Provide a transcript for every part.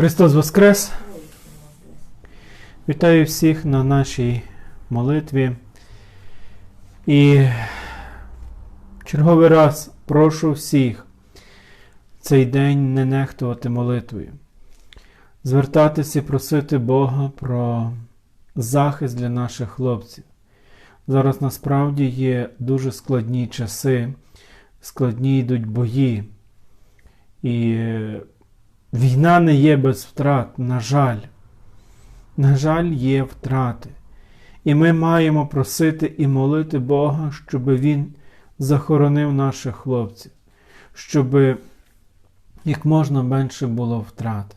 Христос Воскрес! Вітаю всіх на нашій молитві. І черговий раз прошу всіх цей день не нехтувати молитвою, звертатися і просити Бога про захист для наших хлопців. Зараз насправді є дуже складні часи, складні йдуть бої. І війна не є без втрат, на жаль. На жаль, є втрати. І ми маємо просити і молити Бога, щоб Він захоронив наших хлопців, щоб як можна менше було втрат.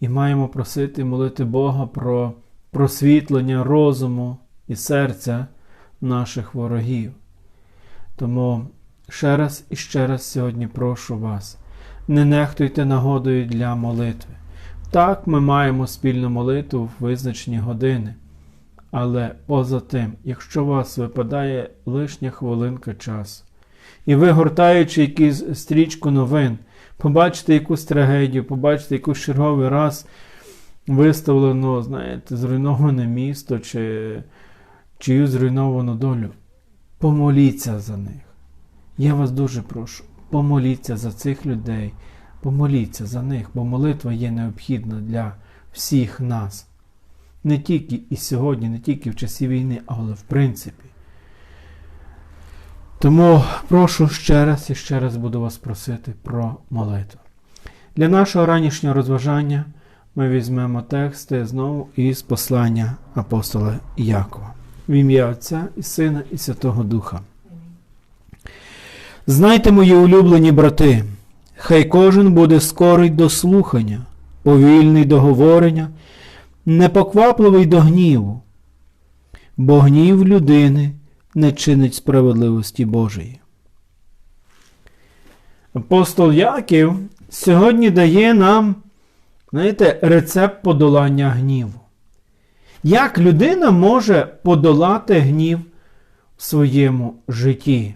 І маємо просити і молити Бога про просвітлення розуму і серця наших ворогів. Тому ще раз і ще раз сьогодні прошу вас, не нехтуйте нагодою для молитви. Так, ми маємо спільну молитву в визначені години. Але поза тим, якщо у вас випадає лишня хвилинка часу, і ви, гортаючи якусь стрічку новин, побачите якусь трагедію, побачите якусь черговий раз виставлено, знаєте, зруйноване місто чи чию зруйновану долю, помоліться за них. Я вас дуже прошу, помоліться за цих людей, помоліться за них, бо молитва є необхідна для всіх нас. Не тільки і сьогодні, не тільки в часі війни, але в принципі. Тому прошу ще раз і ще раз буду вас просити про молитву. Для нашого ранішнього розважання ми візьмемо тексти знову із послання апостола Якова. В ім'я Отця і Сина, і Святого Духа. Знайте, мої улюблені брати, хай кожен буде скорий до слухання, повільний до говорення, непоквапливий до гніву, бо гнів людини не чинить справедливості Божої. Апостол Яків сьогодні дає нам, знаєте, рецепт подолання гніву. Як людина може подолати гнів в своєму житті?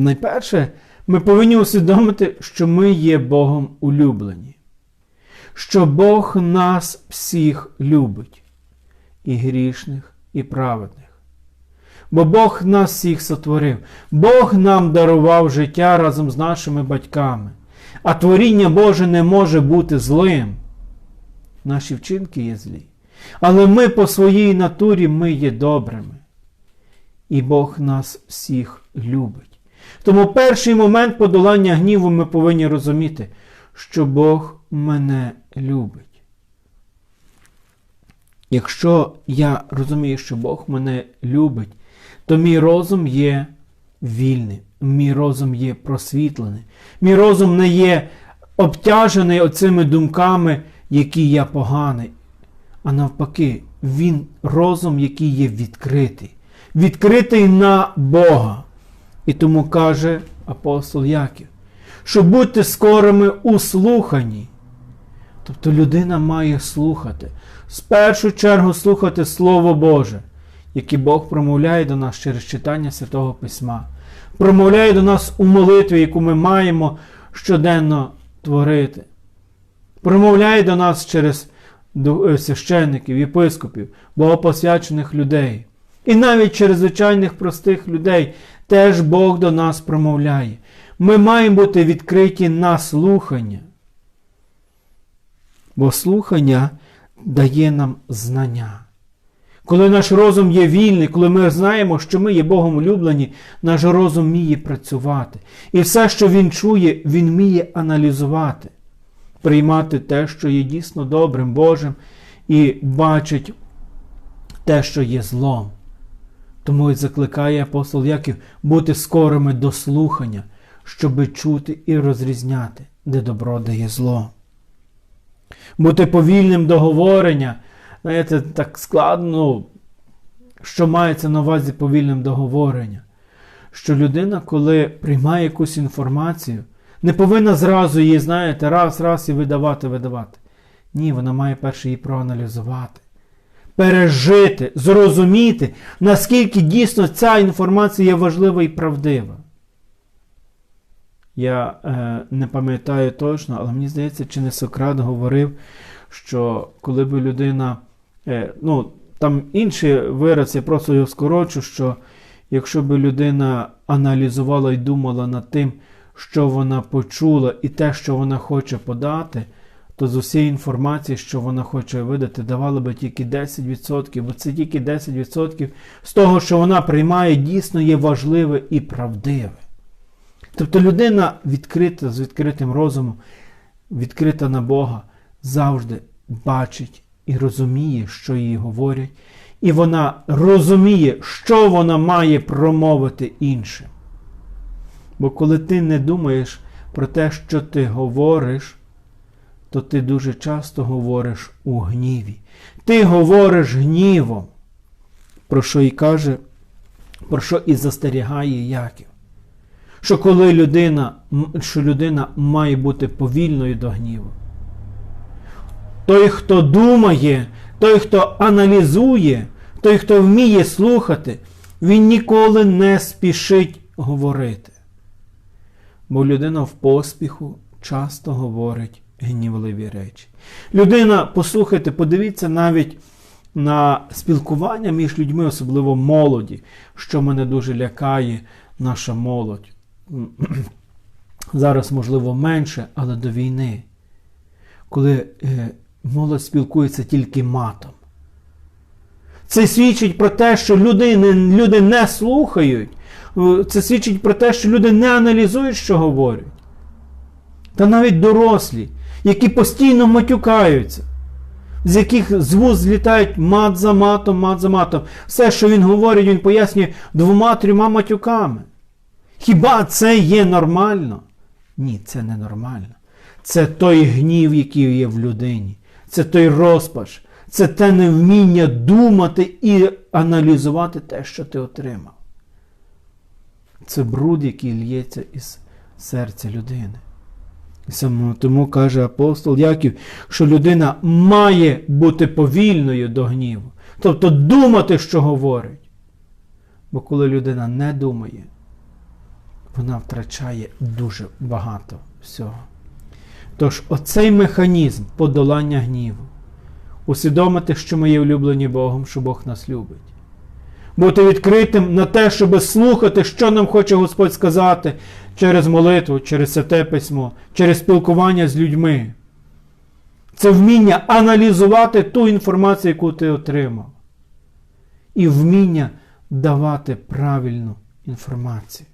Найперше, ми повинні усвідомити, що ми є Богом улюблені, що Бог нас всіх любить, і грішних, і праведних. Бо Бог нас всіх сотворив, Бог нам дарував життя разом з нашими батьками, а творіння Боже не може бути злим. Наші вчинки є злі. Але ми по своїй натурі ми є добрими. І Бог нас всіх любить. Тому перший момент подолання гніву ми повинні розуміти, що Бог мене любить. Якщо я розумію, що Бог мене любить, то мій розум є вільним, мій розум є просвітлений, мій розум не є обтяжений оцими думками, які я поганий. А навпаки, він розум, який є відкритий, відкритий на Бога. І тому каже апостол Яків, що будьте скорими у слуханні. Тобто людина має слухати, в першу чергу слухати Слово Боже, яке Бог промовляє до нас через читання Святого Письма, промовляє до нас у молитві, яку ми маємо щоденно творити, промовляє до нас через священників, єпископів, богопосвячених людей. І навіть через звичайних простих людей теж Бог до нас промовляє. Ми маємо бути відкриті на слухання. Бо слухання дає нам знання. Коли наш розум є вільний, коли ми знаємо, що ми є Богом улюблені, наш розум вміє працювати. І все, що він чує, він вміє аналізувати, приймати те, що є дійсно добрим, Божим, і бачить те, що є злом. Тому і закликає апостол Яків бути скорими до слухання, щоби чути і розрізняти, де добро, де є зло. Бути повільним до говорення, знаєте, так складно, що мається на увазі повільним до говорення. Що людина, коли приймає якусь інформацію, не повинна зразу її, знаєте, раз, раз і видавати, видавати. Ні, вона має перше її проаналізувати пережити, зрозуміти, наскільки дійсно ця інформація є важлива і правдива. Я е, не пам'ятаю точно, але мені здається, чи не Сократ говорив, що коли би людина. Е, ну, там інший вираз, я просто його скорочу, що якщо би людина аналізувала і думала над тим, що вона почула, і те, що вона хоче подати, то з усієї інформації, що вона хоче видати, давали би тільки 10%, бо це тільки 10% з того, що вона приймає, дійсно є важливе і правдиве. Тобто людина відкрита з відкритим розумом, відкрита на Бога, завжди бачить і розуміє, що їй говорять, і вона розуміє, що вона має промовити іншим. Бо коли ти не думаєш про те, що ти говориш, то ти дуже часто говориш у гніві. Ти говориш гнівом, про що і каже, про що і застерігає Яків. Що коли людина, що людина має бути повільною до гніву. Той, хто думає, той, хто аналізує, той, хто вміє слухати, він ніколи не спішить говорити. Бо людина в поспіху часто говорить гнівливі речі. Людина, послухайте, подивіться навіть на спілкування між людьми, особливо молоді, що мене дуже лякає наша молодь. Зараз, можливо, менше, але до війни, коли е, молодь спілкується тільки матом. Це свідчить про те, що люди не, люди не слухають. Це свідчить про те, що люди не аналізують, що говорять. Та навіть дорослі, які постійно матюкаються, з яких з вуз злітають мат за матом, мат за матом. Все, що він говорить, він пояснює двома-трьома матюками. Хіба це є нормально? Ні, це не нормально. Це той гнів, який є в людині. Це той розпач, це те невміння думати і аналізувати те, що ти отримав. Це бруд, який лється із серця людини. Саме тому каже апостол Яків, що людина має бути повільною до гніву. Тобто думати, що говорить. Бо коли людина не думає, вона втрачає дуже багато всього. Тож, оцей механізм подолання гніву, усвідомити, що ми є улюблені Богом, що Бог нас любить. Бути відкритим на те, щоб слухати, що нам хоче Господь сказати через молитву, через святе письмо, через спілкування з людьми. Це вміння аналізувати ту інформацію, яку ти отримав. І вміння давати правильну інформацію.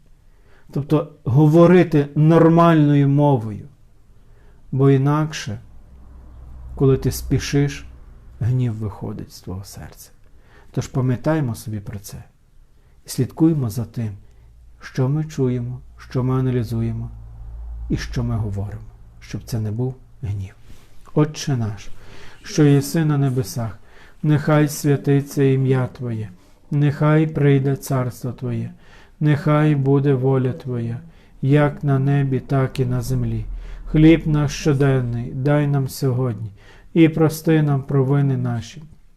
Тобто говорити нормальною мовою. Бо інакше, коли ти спішиш, гнів виходить з твого серця. Тож пам'ятаємо собі про це і слідкуємо за тим, що ми чуємо, що ми аналізуємо і що ми говоримо, щоб це не був гнів. Отче наш, що єси на небесах, нехай святиться ім'я Твоє, нехай прийде царство Твоє, нехай буде воля Твоя, як на небі, так і на землі. Хліб наш щоденний, дай нам сьогодні, і прости нам провини наші.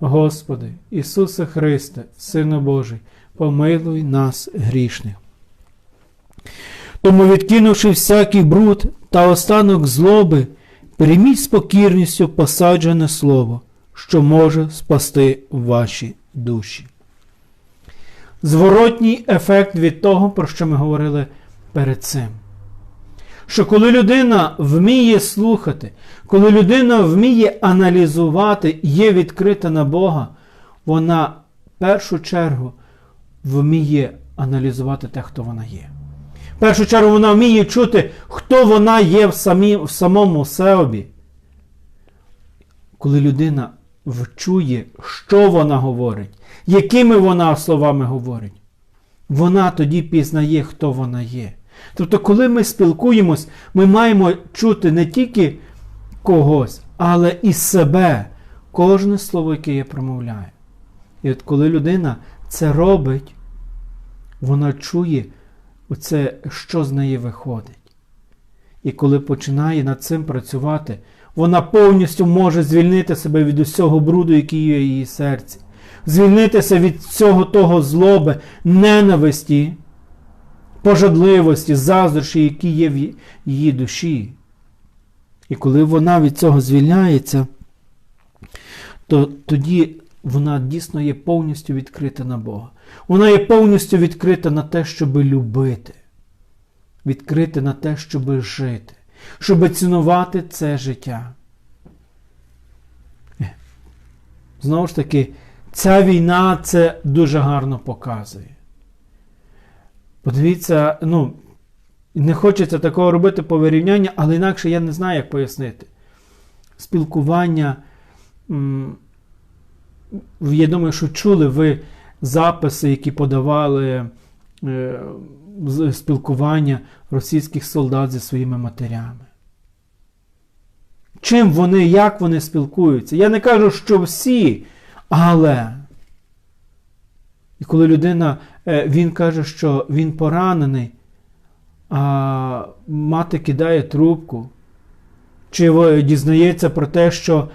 Господи, Ісусе Христе, Сину Божий, помилуй нас грішних. Тому, відкинувши всякий бруд та останок злоби, прийміть з покірністю посаджене слово, що може спасти ваші душі. Зворотній ефект від того, про що ми говорили перед цим. Що коли людина вміє слухати, коли людина вміє аналізувати, є відкрита на Бога, вона в першу чергу вміє аналізувати те, хто вона є. В першу чергу вона вміє чути, хто вона є в, самі, в самому собі. Коли людина вчує, що вона говорить, якими вона словами говорить, вона тоді пізнає, хто вона є. Тобто, коли ми спілкуємось, ми маємо чути не тільки когось, але і себе, кожне слово, яке я промовляю. І от коли людина це робить, вона чує, оце, що з неї виходить. І коли починає над цим працювати, вона повністю може звільнити себе від усього бруду, який є в її серці, звільнитися від всього того злоби, ненависті, пожадливості, заздрощі, які є в її душі. І коли вона від цього звільняється, то тоді вона дійсно є повністю відкрита на Бога. Вона є повністю відкрита на те, щоб любити, відкрита на те, щоб жити, щоб цінувати це життя. Знову ж таки, ця війна це дуже гарно показує. Подивіться, ну, не хочеться такого робити порівняння, але інакше я не знаю, як пояснити. Спілкування. Я думаю, що чули ви записи, які подавали е, спілкування російських солдат зі своїми матерями. Чим вони, як вони спілкуються? Я не кажу, що всі, але. І коли людина, він каже, що він поранений, а мати кидає трубку, чи дізнається про те, що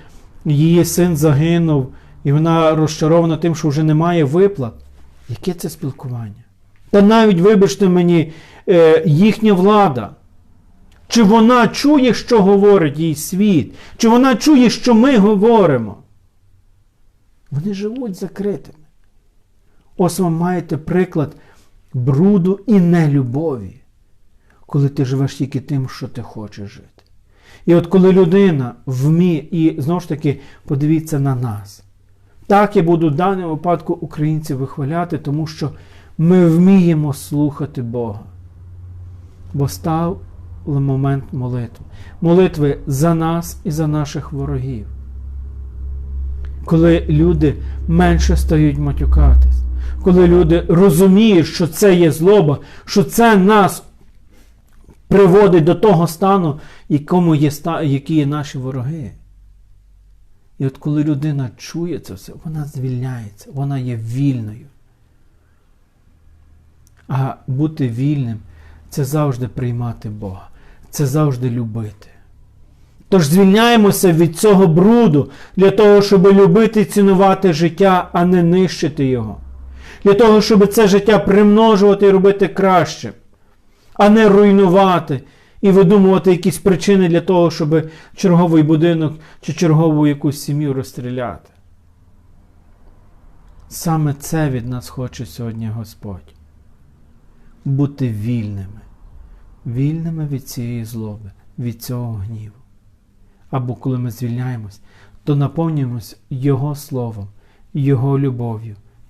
її син загинув, і вона розчарована тим, що вже немає виплат. Яке це спілкування? Та навіть, вибачте мені, е, їхня влада. Чи вона чує, що говорить їй світ? Чи вона чує, що ми говоримо? Вони живуть закритими. Ось вам маєте приклад бруду і нелюбові, коли ти живеш тільки тим, що ти хочеш жити. І от коли людина вміє, і знову ж таки, подивіться на нас. Так я буду в даному випадку українців вихваляти, тому що ми вміємо слухати Бога. Бо став момент молитви. Молитви за нас і за наших ворогів. Коли люди менше стають матюкатись, коли люди розуміють, що це є злоба, що це нас приводить до того стану, якому є, які є наші вороги. І от коли людина чує це все, вона звільняється, вона є вільною. А бути вільним це завжди приймати Бога, це завжди любити. Тож звільняємося від цього бруду для того, щоб любити і цінувати життя, а не нищити його. Для того, щоб це життя примножувати і робити краще, а не руйнувати і видумувати якісь причини для того, щоб черговий будинок чи чергову якусь сім'ю розстріляти. Саме це від нас хоче сьогодні Господь. Бути вільними, вільними від цієї злоби, від цього гніву. Або коли ми звільняємось, то наповнюємось Його Словом, Його любов'ю,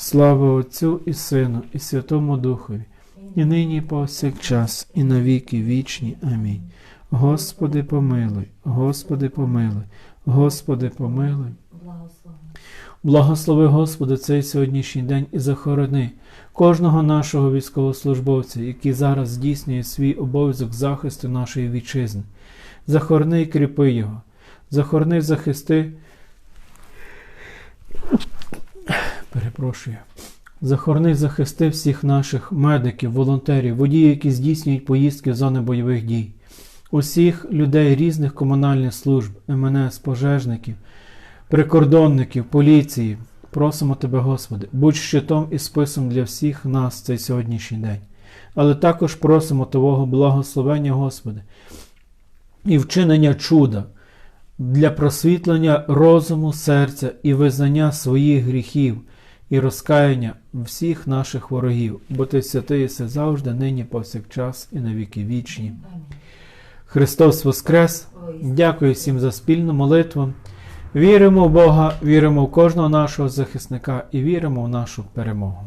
Слава Отцю і Сину, і Святому Духові, і нині і повсякчас, і навіки вічні. Амінь. Господи, помилуй, Господи, помилуй, Господи, помилуй. Благослови. Господи, цей сьогоднішній день і захорони кожного нашого військовослужбовця, який зараз здійснює свій обов'язок захисту нашої вітчизни. Захорони і кріпи його, захорони, захисти. Перепрошую. Захорони, захисти всіх наших медиків, волонтерів, водіїв, які здійснюють поїздки в зони бойових дій, усіх людей різних комунальних служб, МНС, пожежників, прикордонників, поліції. Просимо Тебе, Господи, будь щитом і списом для всіх нас цей сьогоднішній день. Але також просимо Твого благословення, Господи, і вчинення чуда для просвітлення розуму, серця і визнання своїх гріхів і розкаяння всіх наших ворогів, бо Ти святий єси завжди, нині, повсякчас і на віки вічні. Христос Воскрес! Дякую всім за спільну молитву. Віримо в Бога, віримо в кожного нашого захисника і віримо в нашу перемогу.